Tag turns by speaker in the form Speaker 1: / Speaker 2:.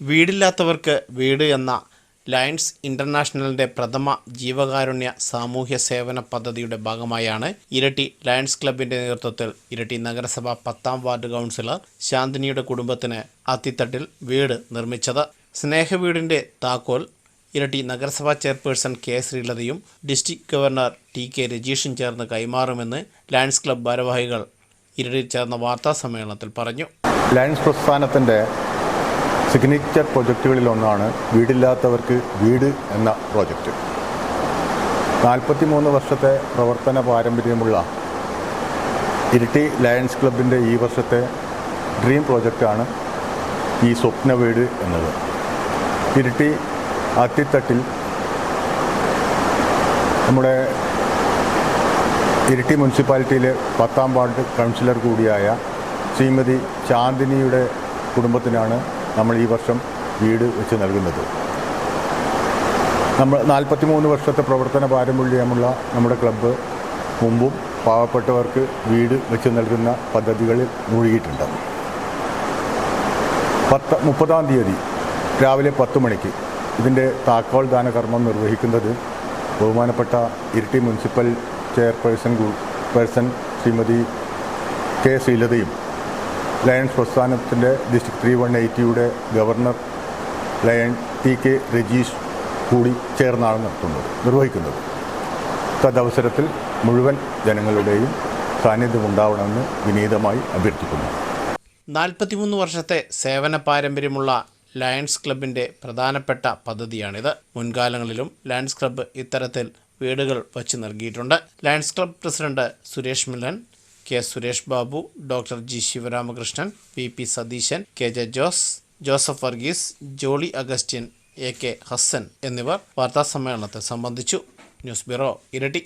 Speaker 1: വീടില്ലാത്തവർക്ക് വീട് എന്ന ലയൺസ് ഇന്റർനാഷണലിന്റെ പ്രഥമ ജീവകാരുണ്യ സാമൂഹ്യ സേവന പദ്ധതിയുടെ ഭാഗമായാണ് ഇരട്ടി ലയൺസ് ക്ലബിന്റെ നേതൃത്വത്തിൽ ഇരട്ടി നഗരസഭ പത്താം വാർഡ് കൗൺസിലർ ശാന്തിനിയുടെ കുടുംബത്തിന് അത്തിത്തട്ടിൽ വീട് നിർമ്മിച്ചത്. സ്നേഹവീടിന്റെ താക്കോൽ ഇരട്ടി നഗരസഭാ ചെയർപേഴ്സൺ കെ ശ്രീലതയും ഡിസ്ട്രിക്ട് ഗവർണർ ടി കെ രജീഷും ചേർന്ന് കൈമാറുമെന്ന് ലയൺസ് ക്ലബ് ഭാരവാഹികൾ ഇരട്ടി ചേർന്ന വാർത്താ സമ്മേളനത്തിൽ പറഞ്ഞു.
Speaker 2: ലയൺസ് പ്രസ്ഥാനത്തിന്റെ സിഗ്നേച്ചർ പ്രൊജക്റ്റുകളിലൊന്നാണ് വീടില്ലാത്തവർക്ക് വീട് എന്ന പ്രോജക്റ്റ് നാൽപ്പത്തി മൂന്ന് വർഷത്തെ പ്രവർത്തന പാരമ്പര്യമുള്ള ഇരിട്ടി ലയൺസ് ക്ലബിന്റെ ഈ വർഷത്തെ ഡ്രീം പ്രോജക്റ്റാണ് ഈ സ്വപ്ന വീട് എന്നത്. ഇരിട്ടി അത്തിത്തട്ടിൽ നമ്മുടെ ഇരിട്ടി മുനിസിപ്പാലിറ്റിയിലെ പത്താം വാർഡ് കൗൺസിലർ കൂടിയായ ശ്രീമതി ചാന്ദിനിയുടെ കുടുംബത്തിനാണ് നമ്മൾ ഈ വർഷം വീട് വെച്ച് നൽകുന്നത്. നമ്മൾ നാൽപ്പത്തി മൂന്ന് വർഷത്തെ പ്രവർത്തന പാരമ്പര്യമുള്ള നമ്മുടെ ക്ലബ്ബ് മുമ്പും പാവപ്പെട്ടവർക്ക് വീട് വെച്ച് നൽകുന്ന പദ്ധതികളിൽ മുഴുകിയിട്ടുണ്ട്. പത്ത് മുപ്പതാം തീയതി രാവിലെ പത്ത് മണിക്ക് ഇതിന്റെ താക്കോൽ ദാന കർമ്മം നിർവഹിക്കുന്നത് ബഹുമാനപ്പെട്ട Iritty municipal chairperson person Shrimati K ശ്രീലതയും Lions പ്രസ്ഥാനത്തിന്റെ district three one എയ്റ്റിയുടെ governor lion T K Rajeesh കൂടി ചേർന്നാണ് നടത്തുന്നത് നിർവഹിക്കുന്നത്. തദവസരത്തിൽ മുഴുവൻ ജനങ്ങളുടെയും സാന്നിധ്യമുണ്ടാവണമെന്ന് വിനീതമായി അഭ്യർത്ഥിക്കുന്നു.
Speaker 1: നാൽപ്പത്തിമൂന്ന് വർഷത്തെ സേവന പാരമ്പര്യമുള്ള ലയൺസ് ക്ലബിന്റെ പ്രധാനപ്പെട്ട പദ്ധതിയാണിത്. മുൻകാലങ്ങളിലും ലയൺസ് ക്ലബ്ബ് ഇത്തരത്തിൽ വീടുകൾ വച്ച് നൽകിയിട്ടുണ്ട്. Lions club president Suresh Millan K Suresh Babu doctor G Sivaramakrishnan P P Satheesan K J Jose Joseph Varghese Jolly Augustine A K Hassan എന്നിവർ വാർത്താസമ്മേളനത്തെ സംബന്ധിച്ചു. ന്യൂസ് ബ്യൂറോ ഇരട്ടി.